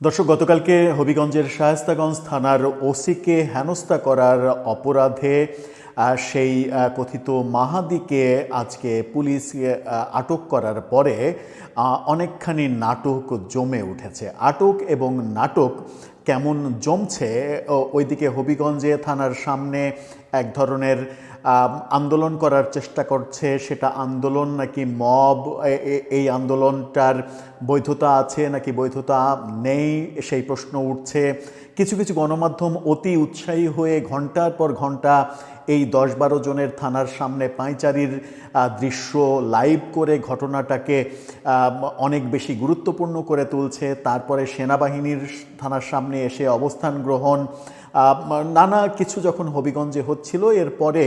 দর্শক, গতকালকে হবিগঞ্জের শায়েস্তাগঞ্জ থানার ওসিকে হেনস্থা করার অপরাধে সেই কথিত মাহাদিকে আজকে পুলিশ আটক করার পরে অনেকখানি নাটক জমে উঠেছে। আটক এবং নাটক কেমন জমছে? ওইদিকে হবিগঞ্জে থানার সামনে এক ধরনের আন্দোলন করার চেষ্টা করছে, সেটা আন্দোলন নাকি মব এই আন্দোলনটার বৈধতা আছে নাকি বৈধতা নেই, সেই প্রশ্ন উঠছে। কিছু কিছু গণমাধ্যম অতি উৎসাহী হয়ে ঘণ্টার পর ঘণ্টা এই দশ বারো জনের থানার সামনে পাঁচারির দৃশ্য লাইভ করে ঘটনাটাকে অনেক বেশি গুরুত্বপূর্ণ করে তুলছে। তারপরে সেনাবাহিনীর থানার সামনে এসে অবস্থান গ্রহণ নানা কিছু যখন হবিগঞ্জে হচ্ছিল, এরপরে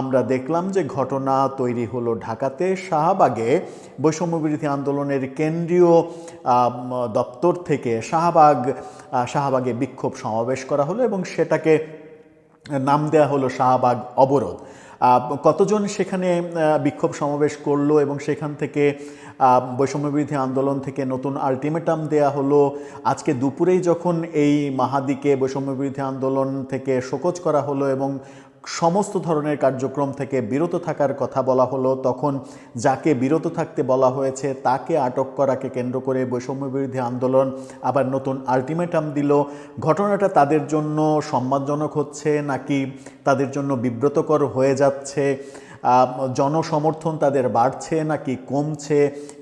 আমরা দেখলাম যে ঘটনা তৈরি হলো ঢাকাতে। শাহবাগে বৈষম্যবিরোধী আন্দোলনের কেন্দ্রীয় দপ্তর থেকে শাহবাগ শাহবাগে বিক্ষোভ সমাবেশ করা হলো এবং সেটাকে নাম দেয়া হলো শাহবাগ অবরোধ। কতজন সেখানে বিক্ষোভ সমাবেশ করল এবং সেখান থেকে বৈষম্যবিরোধী আন্দোলন থেকে নতুন আলটিমেটাম দেয়া হলো? আজকে দুপুরেই যখন এই মাহাদিকে বৈষম্যবিরোধী আন্দোলন থেকে শোকজ করা হলো এবং সমস্ত ধরনের কার্যক্রম থেকে বিরত থাকার কথা বলা হলো, তখন যাকে বিরত থাকতে বলা হয়েছে তাকে আটক করাকে কেন্দ্র করে বৈষম্যবিরোধী আন্দোলন আবার নতুন আলটিমেটাম দিল। ঘটনাটা তাদের জন্য সম্মানজনক হচ্ছে নাকি তাদের জন্য বিব্রতকর হয়ে যাচ্ছে? জনসমর্থন তাদের বাড়ছে নাকি কমছে?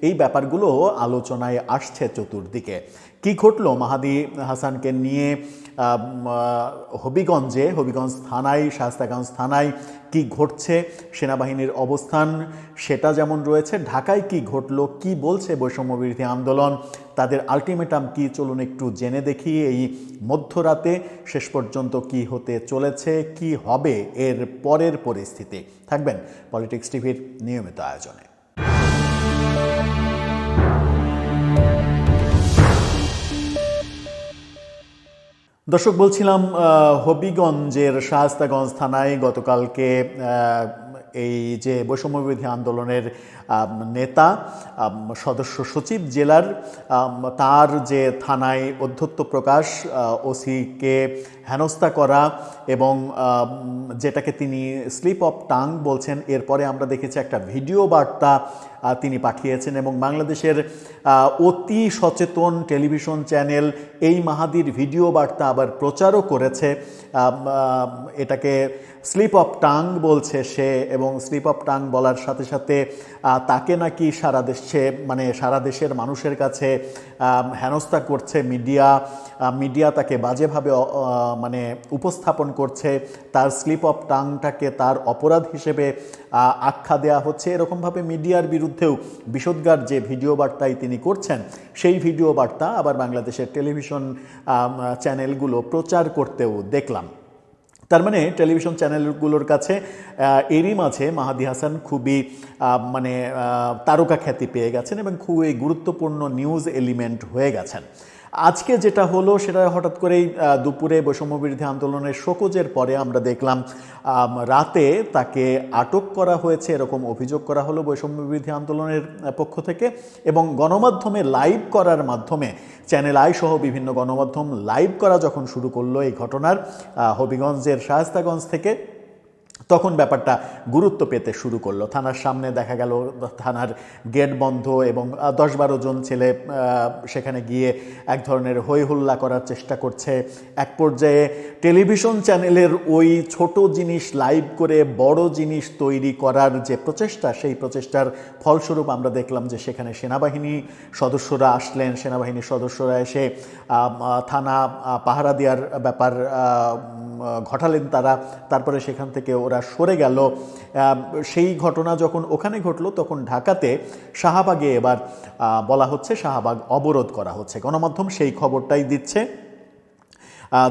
এই ব্যাপারগুলো আলোচনায় আসছে চতুর্দিকে। কি ঘটলো মাহাদি হাসানকে নিয়ে? হবিগঞ্জে, হবিগঞ্জ থানায় শাস্তাগঞ্জ থানায় কি ঘটছে? সেনাবাহিনীর অবস্থান সেটা যেমন রয়েছে, ঢাকায় কি ঘটলো? কি বলছে বৈষম্যবিরোধী আন্দোলন? তাদের আলটিমেটাম কি চলুন একটু জেনে দেখি। এই মধ্যরাতে শেষ পর্যন্ত কি হতে চলেছে, কি হবে এর পরের পরিস্থিতি। থাকবেন পলিটিক্স টিভির নিয়মিত আয়োজনে। দর্শক, বলছিলাম হবিগঞ্জের শাহস্তাগঞ্জ থানায় গতকালকে এই যে বৈষম্যবিধি আন্দোলনের নেতা সদস্য সচিব জেলার তার যে থানায় অধ্যত্ত প্রকাশ ওসিকে হেনস্থা করা এবং যেটাকে তিনি স্লিপ অফ টাং বলছেন, এরপরে আমরা দেখেছি একটা ভিডিও বার্তা তিনি পাঠিয়েছেন এবং বাংলাদেশের অতি সচেতন টেলিভিশন চ্যানেল এই মাহাদির ভিডিও বার্তা আবার প্রচারও করেছে। এটাকে স্লিপ অফ টাং বলছে সে এবং স্লিপ অফ টাং বলার সাথে সাথে তাকে নাকি সারা দেশে মানে সারা দেশের মানুষের কাছে হেনস্থা করছে মিডিয়া মিডিয়া তাকে বাজেভাবে মানে উপস্থাপন করছে। তার স্লিপ অফ টাংটাকে তার অপরাধ হিসেবে আখ্যা দেয়া হচ্ছে। এরকমভাবে মিডিয়ার বিরুদ্ধেও বিষোদ্গার যে ভিডিও বার্তায় তিনি করছেন, সেই ভিডিও বার্তা আবার বাংলাদেশের টেলিভিশন চ্যানেলগুলো প্রচার করতেও দেখলাম। তার মানে টেলিভিশন চ্যানেলগুলোর কাছে এরই মাঝে মাহাদি হাসান খুবই মানে তারকা খ্যাতি পেয়ে গেছেন এবং খুবই গুরুত্বপূর্ণ নিউজ এলিমেন্ট হয়ে গেছেন। আজকে যেটা হলো সেটা হঠাৎ করেই দুপুরে বৈষম্যবিরোধী আন্দোলনের শোকজের পরে আমরা দেখলাম রাতে তাকে আটক করা হয়েছে, এরকম অভিযোগ করা হলো বৈষম্যবিরোধী আন্দোলনের পক্ষ থেকে এবং গণমাধ্যমে লাইভ করার মাধ্যমে, চ্যানেল আই সহ বিভিন্ন গণমাধ্যম লাইভ করা যখন শুরু করল এই ঘটনার হবিগঞ্জের শায়স্তাগঞ্জ থেকে তখন ব্যাপারটা গুরুত্ব পেতে শুরু করল। থানার সামনে দেখা গেল, থানার গেট বন্ধ এবং দশ বারো জন ছেলে সেখানে গিয়ে এক ধরনের হই হুল্লা করার চেষ্টা করছে। এক পর্যায়ে টেলিভিশন চ্যানেলের ওই ছোট জিনিস লাইভ করে বড় জিনিস তৈরি করার যে প্রচেষ্টা, সেই প্রচেষ্টার ফলস্বরূপ আমরা দেখলাম যে সেখানে সেনাবাহিনী সদস্যরা আসলেন। সেনাবাহিনীর সদস্যরা এসে থানা পাহারা দেওয়ার ব্যাপার ঘটালেন তারা। তারপরে সেখান থেকে ওরা সরে গেল। সেই ঘটনা যখন ওখানে ঘটলো, তখন ঢাকাতে শাহবাগে এবার বলা হচ্ছে শাহবাগ অবরোধ করা হচ্ছে। গণমাধ্যম সেই খবরটাই দিচ্ছে।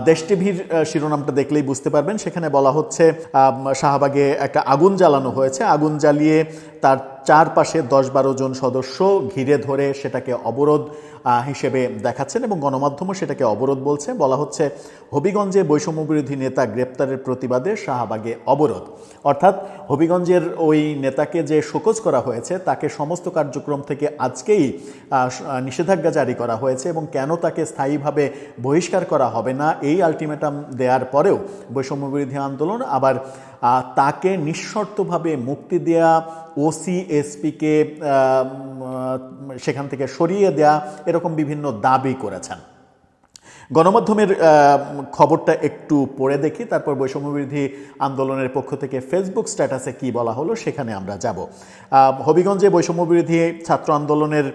দেশ টিভির শিরোনামটা দেখলেই বুঝতে পারবেন। সেখানে বলা হচ্ছে শাহবাগে একটা আগুন জ্বালানো হয়েছে। আগুন জ্বালিয়ে তার চারপাশে দশ বারো জন সদস্য ঘিরে ধরে সেটাকে অবরোধ হিসেবে দেখাচ্ছেন এবং গণমাধ্যমও সেটাকে অবরোধ বলছে। বলা হচ্ছে, হবিগঞ্জে বৈষম্য বিরোধী নেতা গ্রেপ্তারের প্রতিবাদে শাহবাগে অবরোধ। অর্থাৎ হবিগঞ্জের ওই নেতাকে যে শোকজ করা হয়েছে, তাকে সমস্ত কার্যক্রম থেকে আজকেই নিষেধাজ্ঞা জারি করা হয়েছে এবং কেন তাকে স্থায়ীভাবে বহিষ্কার করা হবে না, এই আলটিমেটাম দেওয়ার পরেও বৈষম্য বিরোধী আন্দোলন আবার তাকে নিঃশর্তভাবে মুক্তি দেয়া ওসিএসপিকে সেখান থেকে সরিয়ে দেয়া এরকম বিভিন্ন দাবি করেছেন। গণমাধ্যমের খবরটা একটু পড়ে দেখি, তারপর বৈষম্যবিরোধী আন্দোলনের পক্ষ থেকে ফেসবুক স্ট্যাটাসে কি বলা হলো সেখানে আমরা যাব। হবিগঞ্জে বৈষম্যবিরোধী ছাত্র আন্দোলনের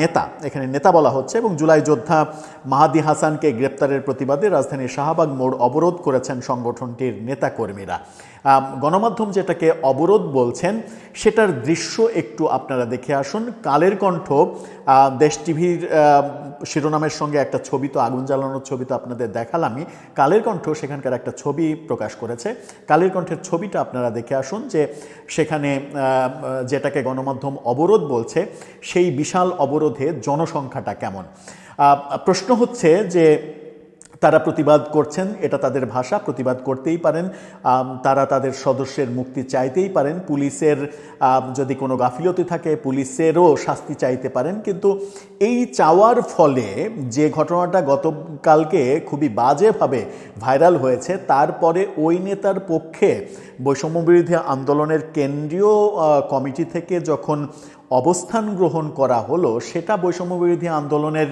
নেতা, এখানে নেতা বলা হচ্ছে এবং জুলাই যোদ্ধা মাহাদি হাসানকে গ্রেপ্তারের প্রতিবাদে রাজধানীর শাহবাগ মোড় অবরোধ করেছেন সংগঠনটির নেতাকর্মীরা। গণমাধ্যম যেটাকে অবরোধ বলছেন, সেটার দৃশ্য একটু আপনারা দেখে আসুন। কালের কণ্ঠ দেশ টিভির শিরোনামের সঙ্গে একটা ছবি তো, আগুন জ্বালানোর ছবি তো আপনাদের দেখালামই। কালের কণ্ঠ সেখানকার একটা ছবি প্রকাশ করেছে। কালের কণ্ঠের ছবিটা আপনারা দেখে আসুন যে, সেখানে যেটাকে গণমাধ্যম অবরোধ বলছে, সেই বিশাল অবরোধে জনসংখ্যাটা কেমন? প্রশ্ন হচ্ছে যে তারা প্রতিবাদ করছেন, এটা তাদের ভাষা, প্রতিবাদ করতেই পারেন। তারা তাদের সদস্যের মুক্তি চাইতেই পারেন। পুলিশের যদি কোনো গাফিলতি থাকে, পুলিশেরও শাস্তি চাইতে পারেন। কিন্তু এই চাওয়ার ফলে যে ঘটনাটা গতকালকে খুবই বাজেভাবে ভাইরাল হয়েছে, তারপরে ওই নেতার পক্ষে বৈষম্য বিরোধী আন্দোলনের কেন্দ্রীয় কমিটি থেকে যখন অবস্থান গ্রহণ করা হলো, সেটা বৈষম্য বিরোধী আন্দোলনের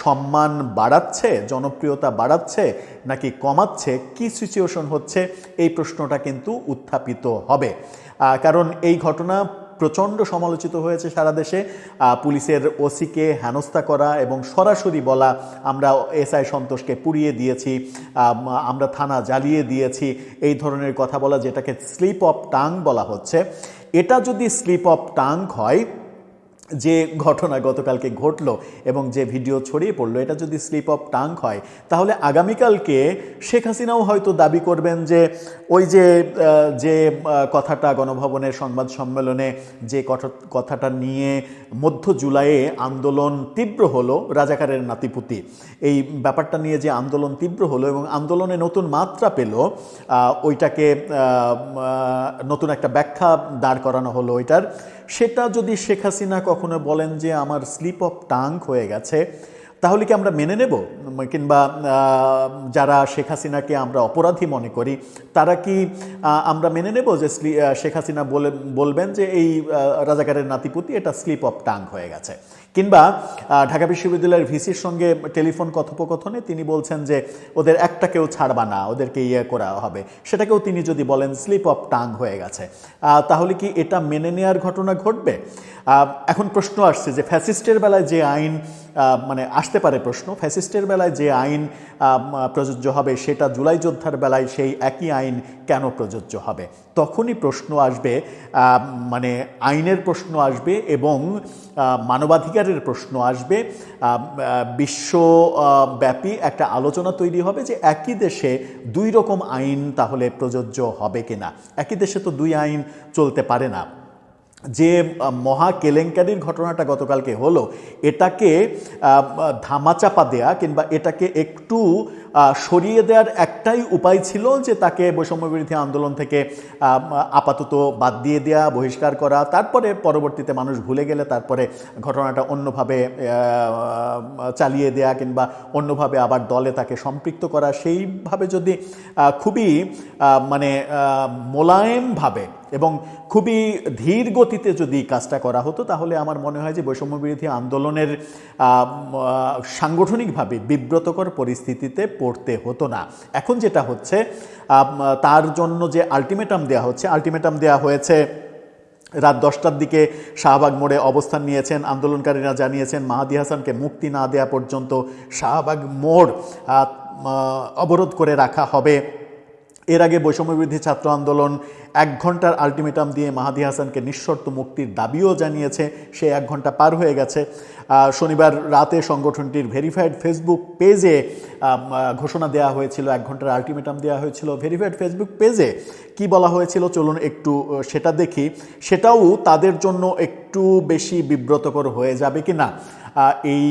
সম্মান বাড়াচ্ছে, জনপ্রিয়তা বাড়াচ্ছে, নাকি কমাচ্ছে? কি সিচুয়েশন হচ্ছে? এই প্রশ্নটা কিন্তু উত্থাপিত হবে। কারণ এই ঘটনা প্রচণ্ড সমালোচিত হয়েছে সারা দেশে। পুলিশের ওসিকে হেনস্থা করা এবং সরাসরি বলা, আমরা এসআই সন্তোষকে পুড়িয়ে দিয়েছি আমরা থানা জ্বালিয়ে দিয়েছি, এই ধরনের কথা বলা, যেটাকে স্লিপ অফ টাং বলা হচ্ছে। এটা যদি স্লিপ অফ টাং হয় যে ঘটনা গতকালকে ঘটলো এবং যে ভিডিও ছড়িয়ে পড়ল, এটা যদি স্লিপ অফ টাং হয়, তাহলে আগামীকালকে শেখ হাসিনাও হয়তো দাবি করবেন যে ওই যে যে কথাটা গণভবনের সংবাদ সম্মেলনে যে কথা- কথাটা নিয়ে মধ্য জুলাইয়ে আন্দোলন তীব্র হলো রাজাকারের নাতিপুতি। এই ব্যাপারটা নিয়ে যে আন্দোলন তীব্র হলো এবং আন্দোলনে নতুন মাত্রা পেল ওইটাকে নতুন একটা ব্যাখ্যা দাঁড় করানো হলো ওইটার। সেটা যদি শেখ হাসিনা কখনো বলেন যে আমার স্লিপ অফ টাং হয়ে গেছে, তাহলে কি আমরা মেনে নেব? কিংবা যারা শেখ হাসিনাকে আমরা অপরাধী মনে করি, তারা কি আমরা মেনে নেব যে শেখ হাসিনা বলে বলবেন যে এই রাজাকারের নাতিপুতি, এটা স্লিপ অফ টাং হয়ে গেছে। কিংবা ঢাকা বিশ্ববিদ্যালয়ের ভিসির সঙ্গে টেলিফোন কথোপকথনে তিনি বলছেন যে ওদের একটা কেউ ছাড়বা না ওদেরকে ইয়ে করা হবে। সেটাকেও তিনি যদি বলেন স্লিপ অফ টাং হয়ে গেছে। তাহলে কি এটা মেনে নেওয়ার ঘটনা ঘটবে? এখন প্রশ্ন আসছে যে ফ্যাসিস্টের বেলায় যে আইন মানে আসতে পারে প্রশ্ন ফ্যাসিস্টের বেলায় যে আইন প্রযোজ্য হবে সেটা জুলাই যোদ্ধার বেলায় সেই একই আইন কেন প্রযোজ্য হবে? তখনই প্রশ্ন আসবে মানে আইনের প্রশ্ন আসবে এবং আহ, মানবাধিকারের প্রশ্ন আসবে। বিশ্বব্যাপী একটা আলোচনা তৈরি হবে যে একই দেশে দুই রকম আইন তাহলে প্রযোজ্য হবে কিনা। একই দেশে তো দুই আইন চলতে পারে না। যে মহা কেলেঙ্কারির ঘটনাটা গতকালকে হলো, এটাকে ধামাচাপা দেয়া কিংবা এটাকে একটু সরিয়ে দেওয়ার একটাই উপায় ছিল যে তাকে বৈষম্য বিরোধী আন্দোলন থেকে আপাতত বাদ দিয়ে দেওয়া বহিষ্কার করা। তারপরে পরবর্তীতে মানুষ ভুলে গেলে তারপরে ঘটনাটা অন্যভাবে চালিয়ে দেয়া কিংবা অন্যভাবে আবার দলে তাকে সম্পৃক্ত করা। সেইভাবে যদি খুবই মানে মোলায়েমভাবে এবং খুবই ধীর গতিতে যদি কাজটা করা হতো, তাহলে আমার মনে হয় যে বৈষম্য বিরোধী আন্দোলনের সাংগঠনিকভাবে বিব্রতকর পরিস্থিতিতে পড়তে হতো না। এখন যেটা হচ্ছে তার জন্য যে আলটিমেটাম দেওয়া হচ্ছে আলটিমেটাম দেওয়া হয়েছে, রাত দশটার দিকে শাহবাগ মোড়ে অবস্থান নিয়েছেন, আন্দোলনকারীরা জানিয়েছেন, মাহাদি হাসানকে মুক্তি না দেওয়া পর্যন্ত শাহবাগ মোড় অবরোধ করে রাখা হবে। এর আগে বৈষম্য বিরোধী ছাত্র আন্দোলন এক ঘণ্টার আলটিমেটাম দিয়ে মাহাদি হাসানকে নিঃশর্ত মুক্তির দাবিও জানিয়েছে। সে এক ঘণ্টা পার হয়ে গেছে। শনিবার রাতে সংগঠনটির ভেরিফাইড ফেসবুক পেজে ঘোষণা দেওয়া হয়েছিল, এক ঘণ্টার আলটিমেটাম দেওয়া হয়েছিল ভেরিফাইড ফেসবুক পেজে। কি বলা হয়েছিল? চলুন একটু সেটা দেখি। সেটাও তাদের জন্য একটু বেশি বিব্রতকর হয়ে যাবে কি না? এই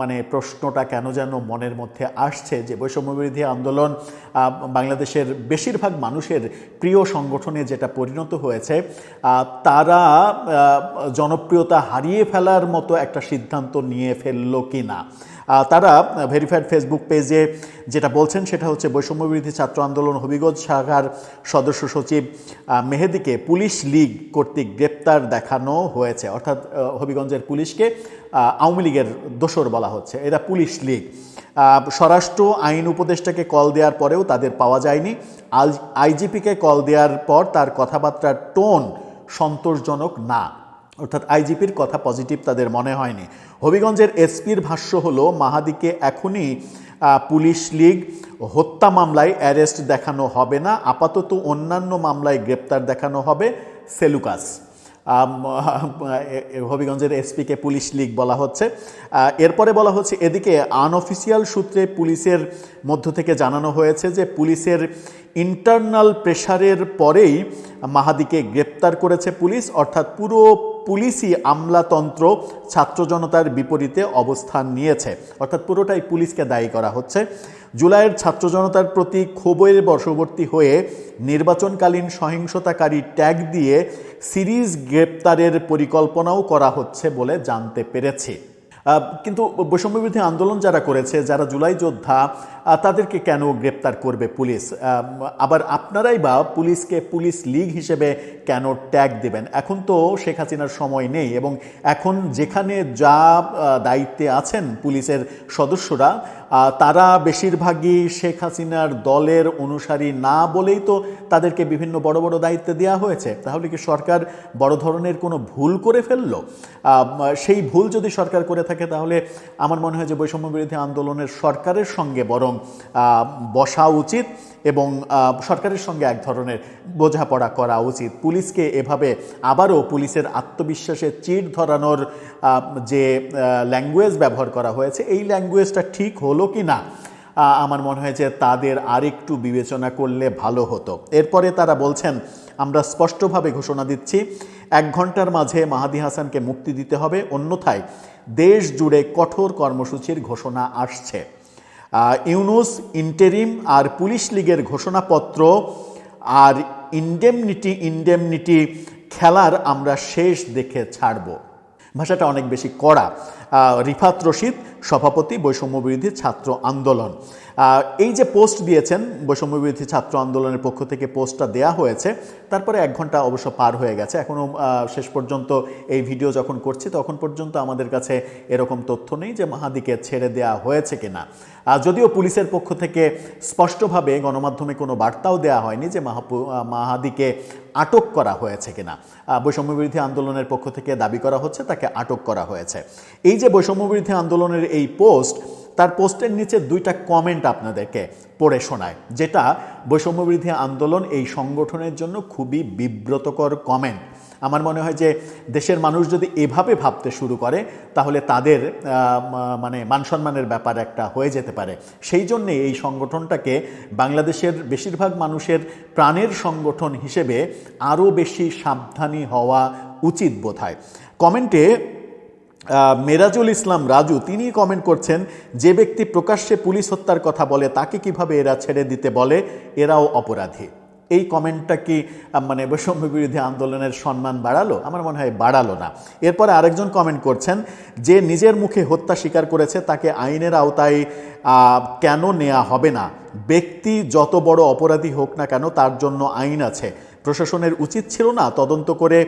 মানে প্রশ্নটা কেন যেন মনের মধ্যে আসছে যে বৈষম্যবিরোধী আন্দোলন বাংলাদেশের বেশিরভাগ মানুষের প্রিয় সংগঠনে যেটা পরিণত হয়েছে তারা জনপ্রিয়তা হারিয়ে ফেলার মতো একটা সিদ্ধান্ত নিয়ে ফেলল কি না তারা ভেরিফাইড ফেসবুক পেজে যেটা বলছেন সেটা হচ্ছে বৈষম্যবিরোধী ছাত্র আন্দোলন হবিগঞ্জ শাখার সদস্য সচিব মেহেদিকে পুলিশ লীগ কর্তৃক গ্রেপ্তার দেখানো হয়েছে। অর্থাৎ হবিগঞ্জের পুলিশকে আওয়ামী লীগের দোসর বলা হচ্ছে। এরা পুলিশ লীগ। স্বরাষ্ট্র আইন উপদেষ্টাকে কল দেওয়ার পরেও তাদের পাওয়া যায়নি। আইজিপিকে কল দেওয়ার পর তার কথাবার্তার টোন সন্তোষজনক না। অর্থাৎ আইজিপির কথা পজিটিভ তাদের মনে হয়নি। হবিগঞ্জের এসপির ভাষ্য হলো, মাহাদিকে এখনই পুলিশ লীগ হত্যা মামলায় অ্যারেস্ট দেখানো হবে না, আপাতত অন্যান্য মামলায় গ্রেপ্তার দেখানো হবে সেলুকাস। হবিগঞ্জের এসপিকে পুলিশ লীগ বলা হচ্ছে। এরপরে বলা হচ্ছে, এদিকে আনঅফিসিয়াল সূত্রে পুলিশের মধ্য থেকে জানানো হয়েছে যে, পুলিশের ইন্টারনাল প্রেশারের পরেই মাহাদিকে গ্রেপ্তার করেছে পুলিশ, অর্থাৎ পুরো পুলিশই আমলাতন্ত্র ছাত্র জনতার বিপরীতে অবস্থান নিয়েছে। অর্থাৎ পুরোটাই পুলিশকে দায়ী করা হচ্ছে। জুলাইয়ের ছাত্র জনতার প্রতি ক্ষোভের বশবর্তী হয়ে নির্বাচনকালীন সহিংসতাকারী ট্যাগ দিয়ে সিরিজ গ্রেপ্তারের পরিকল্পনাও করা হচ্ছে বলে জানতে পেরেছি। কিন্তু বৈষম্যবিরোধী আন্দোলন যারা করেছে, যারা জুলাই যোদ্ধা তাদেরকে কেন গ্রেপ্তার করবে পুলিশ? আবার আপনারাই বা পুলিশকে পুলিশ লীগ হিসেবে কেন ট্যাগ দেবেন? এখন তো শেখ হাসিনার সময় নেই এবং এখন যেখানে যা দায়িত্বে আছেন পুলিশের সদস্যরা তারা বেশিরভাগই শেখ হাসিনার দলের অনুসারী না বলেই তো তাদেরকে বিভিন্ন বড় বড় দায়িত্ব দেওয়া হয়েছে। তাহলে কি সরকার বড় ধরনের কোনো ভুল করে ফেলল? সেই ভুল যদি সরকার করে থাকে তাহলে আমার মনে হয় যে বৈষম্য বিরোধী আন্দোলনের সরকারের সঙ্গে বরং আহ, বসা উচিত এবং সরকারের সঙ্গে এক ধরনের বোঝাপড়া করা উচিত। পুলিশকে এভাবে আবারও পুলিশের আত্মবিশ্বাসে চিট ধরানোর যে ল্যাঙ্গুয়েজ ব্যবহার করা হয়েছে এই ল্যাঙ্গুয়েজটা ঠিক হলো কি না আমার মনে হয় যে তাদের আরেকটু বিবেচনা করলে ভালো হতো। এরপরে তারা বলছেন আমরা স্পষ্টভাবে ঘোষণা দিচ্ছি এক ঘণ্টার মাঝে মাহাদি হাসানকে মুক্তি দিতে হবে অন্যথায় দেশ জুড়ে কঠোর কর্মসূচির ঘোষণা আসছে। ইউনুস ইন্টেরিম আর পুলিশ লীগের ঘোষণাপত্র আর ইন্ডেমনিটি ইন্ডেমনিটি খেলার আমরা শেষ দেখে ছাড়ব। ভাষাটা অনেক বেশি কড়া। রিফাত রশিদ, সভাপতি, বৈষম্যবিরোধী ছাত্র আন্দোলন। এই যে পোস্ট দিয়েছেন, বৈষম্যবিরোধী ছাত্র আন্দোলনের পক্ষ থেকে পোস্টটা দেয়া হয়েছে, তারপরে এক ঘণ্টা অবশ্য পার হয়ে গেছে। এখনও শেষ পর্যন্ত এই ভিডিও যখন করছি, তখন পর্যন্ত আমাদের কাছে এরকম তথ্য নেই যে মাহাদিকে ছেড়ে দেয়া হয়েছে কিনা। যদিও পুলিশের পক্ষ থেকে স্পষ্টভাবে গণমাধ্যমে কোনো বার্তাও দেওয়া হয়নি যে মাহাদিকে আটক করা হয়েছে কিনা। বৈষম্যবিরোধী আন্দোলনের পক্ষ থেকে দাবি করা হচ্ছে, তাকে আটক করা হয়েছে। এই যে বৈষম্যবিরোধী আন্দোলনের এই পোস্ট, তার পোস্টের নিচে দুইটা কমেন্ট আপনাদেরকে পড়ে শোনায়, যেটা বৈষম্যবিরোধী আন্দোলন এই সংগঠনের জন্য খুবই বিব্রতকর কমেন্ট। আমার মনে হয় যে দেশের মানুষ যদি এভাবে ভাবতে শুরু করে, তাহলে তাদের মানে মান সম্মানের ব্যাপার একটা হয়ে যেতে পারে। সেই জন্যে এই সংগঠনটাকে বাংলাদেশের বেশিরভাগ মানুষের প্রাণের সংগঠন হিসেবে আরও বেশি সাবধানী হওয়া উচিত বোধ হয় কমেন্টে মেরাজুল ইসলাম রাজু, তিনি কমেন্ট করছেন, যে ব্যক্তি প্রকাশ্যে পুলিশ হত্যার কথা বলে, তাকে কীভাবে এরা ছেড়ে দিতে বলে? এরাও অপরাধী। এই কমেন্টটা কি মানে বৈষম্য বিরোধী আন্দোলনের সম্মান বাড়ালো? আমার মনে হয় বাড়ালো না। এরপরে আরেকজন কমেন্ট করছেন, যে নিজের মুখে হত্যা স্বীকার করেছে, তাকে আইনের আওতায় কেন নেওয়া হবে না? ব্যক্তি যত বড় অপরাধী হোক না কেন, তার জন্য আইন আছে। প্রশাসনের উচিত ছিল না তদন্ত করে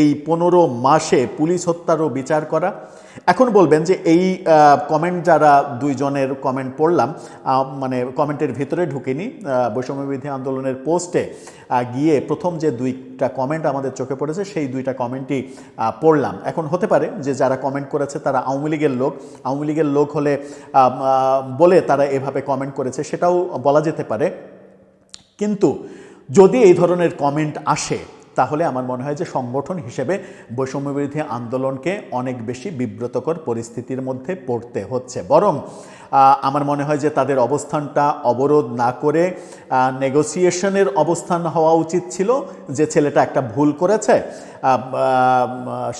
এই পনেরো মাসে পুলিশ হত্যারও বিচার করা। এখন বলবেন যে এই কমেন্ট যারা দুইজনের কমেন্ট পড়লাম মানে কমেন্টের ভিতরে ঢুকিনি বৈষম্যবিধি আন্দোলনের পোস্টে গিয়ে প্রথম যে দুইটা কমেন্ট আমাদের চোখে পড়েছে, সেই দুইটা কমেন্টই পড়লাম। এখন হতে পারে যে যারা কমেন্ট করেছে তারা আওয়ামী লীগের লোক। আওয়ামী লীগের লোক হলে বলে তারা এভাবে কমেন্ট করেছে, সেটাও বলা যেতে পারে। কিন্তু যদি এই ধরনের কমেন্ট আসে তাহলে আমার মনে হয় যে সংগঠন হিসেবে বৈষম্যবিরোধী আন্দোলনকে অনেক বেশি বিব্রতকর পরিস্থিতির মধ্যে পড়তে হচ্ছে। বরং আমার মনে হয় যে তাদের অবস্থানটা অবরোধ না করে নেগোসিয়েশনের অবস্থান হওয়া উচিত ছিল যে ছেলেটা একটা ভুল করেছে।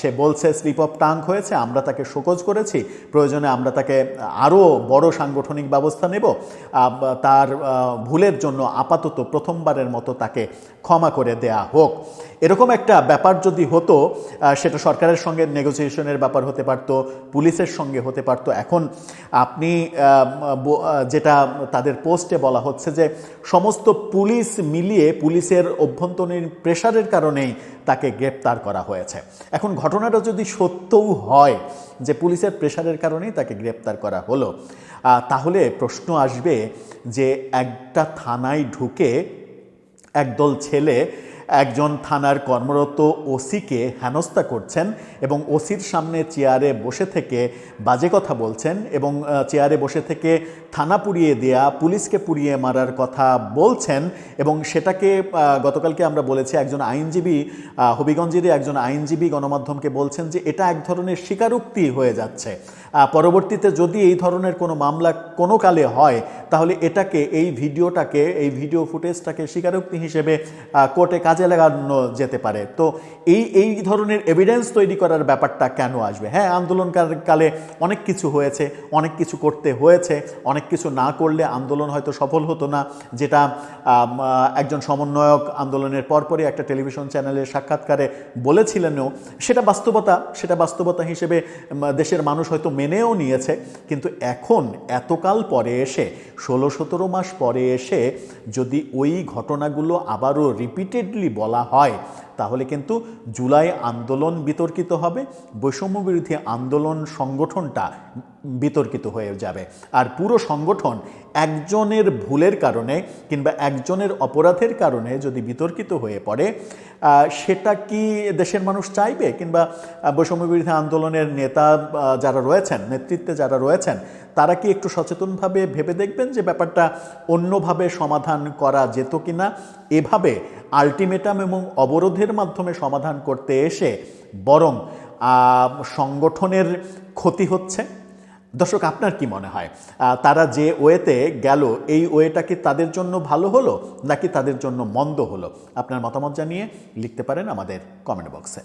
সে বলছে স্লিপ অফ টাং হয়েছে, আমরা তাকে শোকজ করেছি, প্রয়োজনে আমরা তাকে আরও বড় সাংগঠনিক ব্যবস্থা নেব। তার ভুলের জন্য আপাতত প্রথমবারের মতো তাকে ক্ষমা করে দেয়া হোক। এরকম একটা ব্যাপার যদি হতো সেটা সরকারের সঙ্গে, নেগোসিয়েশনের ব্যাপার হতে পারতো, পুলিশের সঙ্গে হতে পারতো। এখন আপনি যেটা তাদের পোস্টে বলা হচ্ছে যে সমস্ত পুলিশ মিলিয়ে পুলিশের অভ্যন্তরীণ প্রেশারের কারণেই তাকে গ্রেপ্তার করা হয়েছে। এখন ঘটনাটা যদি সত্যও হয় যে পুলিশের প্রেশারের কারণেই তাকে গ্রেপ্তার করা হলো তাহলে প্রশ্ন আসবে যে একটা থানায় ঢুকে একদল ছেলে একজন থানার কর্মরত ওসিকে হেনস্থা করছেন এবং ওসির সামনে চেয়ারে বসে থেকে বাজে কথা বলছেন এবং চেয়ারে বসে থেকে থানা পুড়িয়ে দেয়া, পুলিশকে পুড়িয়ে মারার কথা বলছেন এবং সেটাকে গতকালকে আমরা বলেছি একজন আইনজীবী হবিগঞ্জেরই একজন আইনজীবী গণমাধ্যমকে বলছেন যে এটা এক ধরনের স্বীকারোক্তি হয়ে যাচ্ছে। পরবর্তীতে যদি এই ধরনের কোনো মামলা কোনো কালে হয়, তাহলে এটাকে, এই ভিডিওটাকে, এই ভিডিও ফুটেজটাকে স্বীকারোক্তি হিসেবে কোর্টে কাজে লাগানো যেতে পারে। তো এই এই ধরনের এভিডেন্স তৈরি করার ব্যাপারটা কেন আসবে? হ্যাঁ আন্দোলনকালে অনেক কিছু হয়েছে, অনেক কিছু করতে হয়েছে, অনেক কিছু না করলে আন্দোলন হয়তো সফল হতো না। যেটা একজন সমন্বয়ক আন্দোলনের পরপরই একটা টেলিভিশন চ্যানেলের সাক্ষাৎকারে বলেছিলেনও, সেটা বাস্তবতা সেটা বাস্তবতা হিসেবে দেশের মানুষ হয়তো মেনেও নিয়েছে। কিন্তু এখন এতকাল পরে এসে, ষোলো সতেরো মাস পরে এসে যদি ওই ঘটনাগুলো আবারও রিপিটেডলি বলা হয়। তাহলে কিন্তু জুলাই আন্দোলন বিতর্কিত হবে, বৈষম্য বিরোধী আন্দোলন সংগঠনটা বিতর্কিত হয়ে যাবে। আর পুরো সংগঠন একজনের ভুলের কারণে কিংবা একজনের অপরাধের কারণে যদি বিতর্কিত হয়ে পড়ে সেটা কি দেশের মানুষ চাইবে? কিংবা বৈষম্য বিরোধী আন্দোলনের নেতা যারা রয়েছেন, নেতৃত্বে যারা রয়েছেন তারা কি একটু সচেতনভাবে ভেবে দেখবেন যে ব্যাপারটা অন্যভাবে সমাধান করা যেত কি না এভাবে আলটিমেটাম এবং অবরোধের মাধ্যমে সমাধান করতে এসে বরং সংগঠনের ক্ষতি হচ্ছে? দর্শক, আপনার কি মনে হয়? তারা যে ওয়েতে গেল, এই ওয়েটা কি তাদের জন্য ভালো হলো নাকি তাদের জন্য মন্দ হলো? আপনার মতামত জানিয়ে লিখতে পারেন আমাদের কমেন্ট বক্সে।